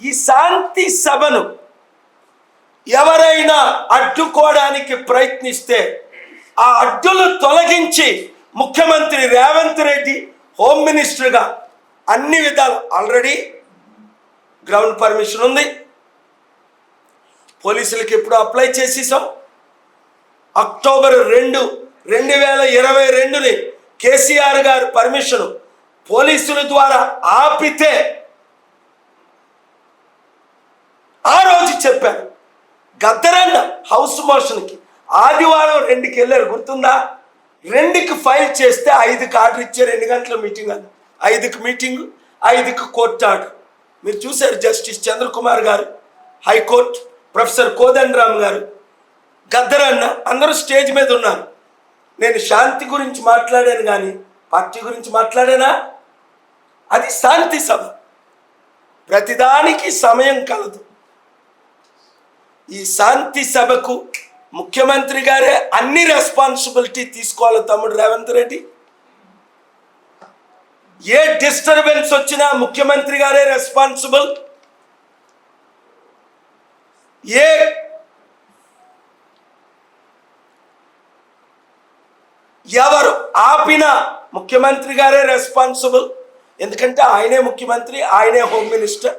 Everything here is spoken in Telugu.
ఈ శాంతి సభను ఎవరైనా అడ్డుకోవడానికి ప్రయత్నిస్తే ఆ అడ్డులు తొలగించి ముఖ్యమంత్రి రేవంత్ రెడ్డి హోమ్ మినిస్టర్గా అన్ని విధాలు ఆల్రెడీ గ్రౌండ్ పర్మిషన్ ఉంది. పోలీసులకి ఇప్పుడు అప్లై చేసేసాం. అక్టోబర్ రెండు రెండు వేల ఇరవై రెండుని కేసీఆర్ గారు పర్మిషన్ పోలీసుల ద్వారా ఆపితే ఆ రోజు చెప్పారు. గద్దరన్న హౌస్ మోషన్కి ఆదివారం రెండుకి వెళ్ళారు గుర్తుందా? రెండుకి ఫైల్ చేస్తే ఐదుకి ఆర్డర్ ఇచ్చారు ఎన్ని గంటల మీటింగ్ అది? ఐదుకి మీటింగ్ ఐదుకి కోర్టు ఆర్డర్. మీరు చూశారు జస్టిస్ చంద్రకుమార్ గారు హైకోర్టు ప్రొఫెసర్ కోదండరామ్ గారు. గద్దరన్న అందరూ స్టేజ్ మీద ఉన్నారు. నేను శాంతి గురించి మాట్లాడాను కానీ పార్టీ గురించి మాట్లాడానా? అది శాంతి సభ. ప్రతిదానికి సమయం కలదు. ఈ శాంతి సభకు ముఖ్యమంత్రి గారే అన్ని రెస్పాన్సిబిలిటీ తీసుకోవాలి తమ్ముడు రేవంత్ రెడ్డి. ఏ డిస్టర్బెన్స్ వచ్చినా ముఖ్యమంత్రి గారే రెస్పాన్సిబుల్ ఏ ఎవరు ఆపిన ముఖ్యమంత్రి గారే రెస్పాన్సిబుల్ ఎందుకంటే ఆయనే ముఖ్యమంత్రి ఆయనే హోమ్ మినిస్టర్